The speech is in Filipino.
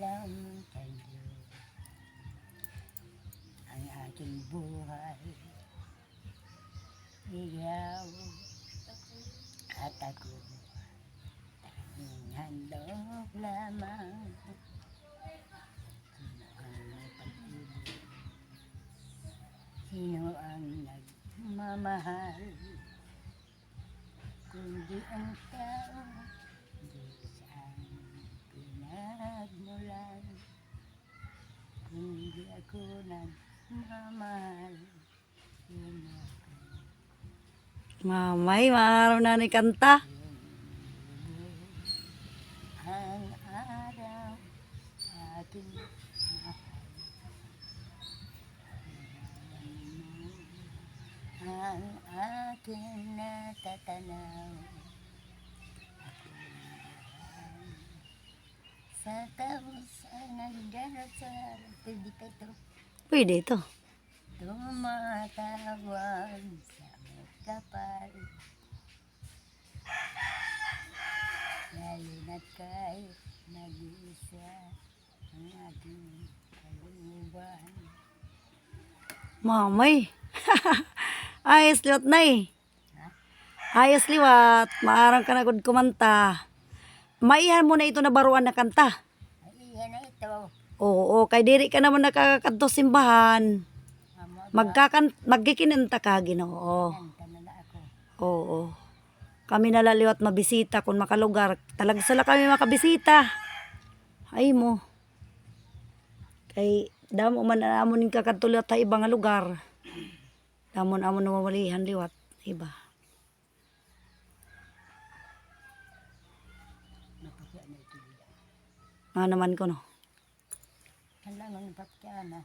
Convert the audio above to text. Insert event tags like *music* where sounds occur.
alam sa'yo ang aking buhay. Ikaw at ako tanging handog lamang. Sino ang nagmamahal? Kundi ang tao ako nagmamahal. Mamay, maaraw na ni kanta. ang araw mahal. Ang aking natatanaw. Sa taos ang nagdarasal, pwede ka ito. Pwede ito. Tumatawag sa kapal. Lalo na't kahit nag-iisa ang aking kalooban. Mamay. *laughs* Ayos liwat na eh. Ayos liwat. Maarang ka na kumanta. Maihan mo na ito na baruan na kanta. Na ito. Oo, kay diri ka naman nakakadto simbahan. Magkakan magkikinanta ka Ginoo. Oo. Kami nalaliwat mabisita kung makalugar. Talaga sila kami makabisita. Ay mo. Kay damo man amon ning kakatulat sa ibang lugar. Damon amon nawawalihan liwat iba. Nga naman ko no. Яною Бабкяна.